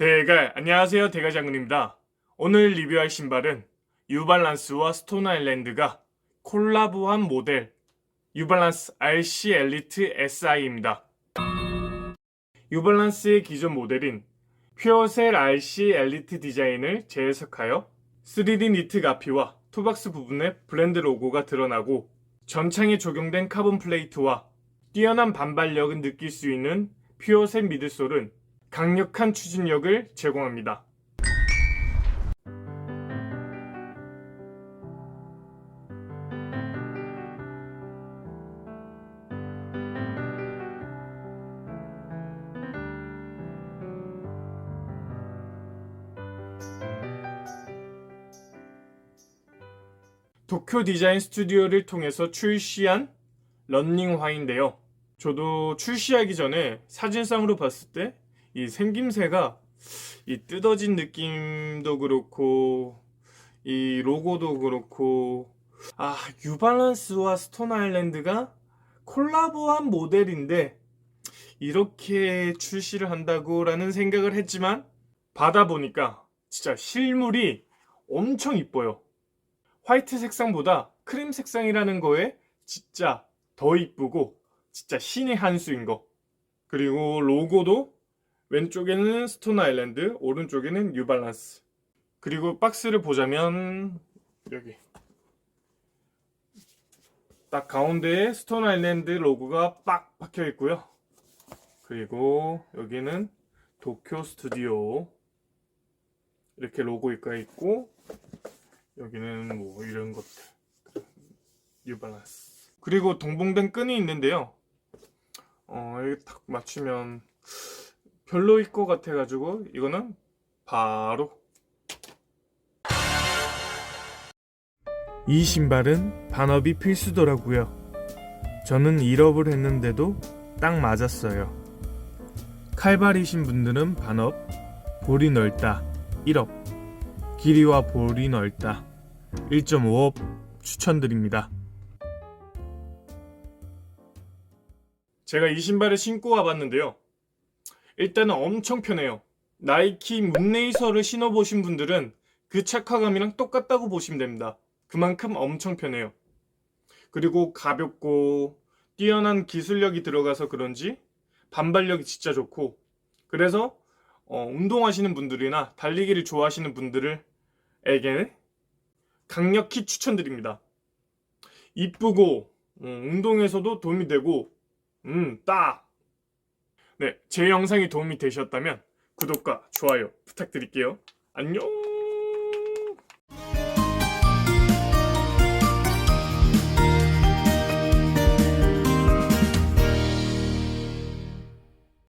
대갈 안녕하세요 대갈장군입니다. 오늘 리뷰할 신발은 유발란스와 스톤 아일랜드가 콜라보한 모델 유발란스 RC 엘리트 SI입니다. 유발란스의 기존 모델인 퓨어셀 RC 엘리트 디자인을 재해석하여 3D 니트 가피와 투박스 부분에 브랜드 로고가 드러나고 전창에 적용된 카본 플레이트와 뛰어난 반발력을 느낄 수 있는 퓨어셋 미드솔은 강력한 추진력을 제공합니다. 도쿄 디자인 스튜디오를 통해서 출시한 런닝화인데요. 저도 출시하기 전에 사진상으로 봤을 때 이 생김새가 이 뜯어진 느낌도 그렇고 이 로고도 그렇고 아 유발란스와 스톤 아일랜드가 콜라보한 모델인데 이렇게 출시를 한다고라는 생각을 했지만 받아보니까 진짜 실물이 엄청 이뻐요. 화이트 색상보다 크림 색상이라는 거에 진짜 더 이쁘고 진짜 신의 한 수인 거. 그리고 로고도 왼쪽에는 스톤 아일랜드, 오른쪽에는 뉴발란스. 그리고 박스를 보자면 여기. 딱 가운데에 스톤 아일랜드 로고가 빡 박혀 있고요. 그리고 여기는 도쿄 스튜디오. 이렇게 로고가 있고 여기는 뭐 이런 것들. 뉴발란스. 그리고 동봉된 끈이 있는데요. 어 이게 딱 맞추면 별로일 것 같아가지고 이거는 바로 이 신발은 반업이 필수더라고요 저는 1업을 했는데도 딱 맞았어요 칼발이신 분들은 반업 볼이 넓다 1업 길이와 볼이 넓다 1.5업 추천드립니다. 제가 이 신발을 신고 와봤는데요. 일단은 엄청 편해요. 나이키 문레이서를 신어보신 분들은 그 착화감이랑 똑같다고 보시면 됩니다. 그만큼 엄청 편해요. 그리고 가볍고 뛰어난 기술력이 들어가서 그런지 반발력이 진짜 좋고 그래서 어, 운동하시는 분들이나 달리기를 좋아하시는 분들에게 강력히 추천드립니다. 이쁘고 음, 운동에서도 도움이 되고 음, 딱. 네, 제 영상이 도움이 되셨다면 구독과 좋아요 부탁드릴게요. 안녕.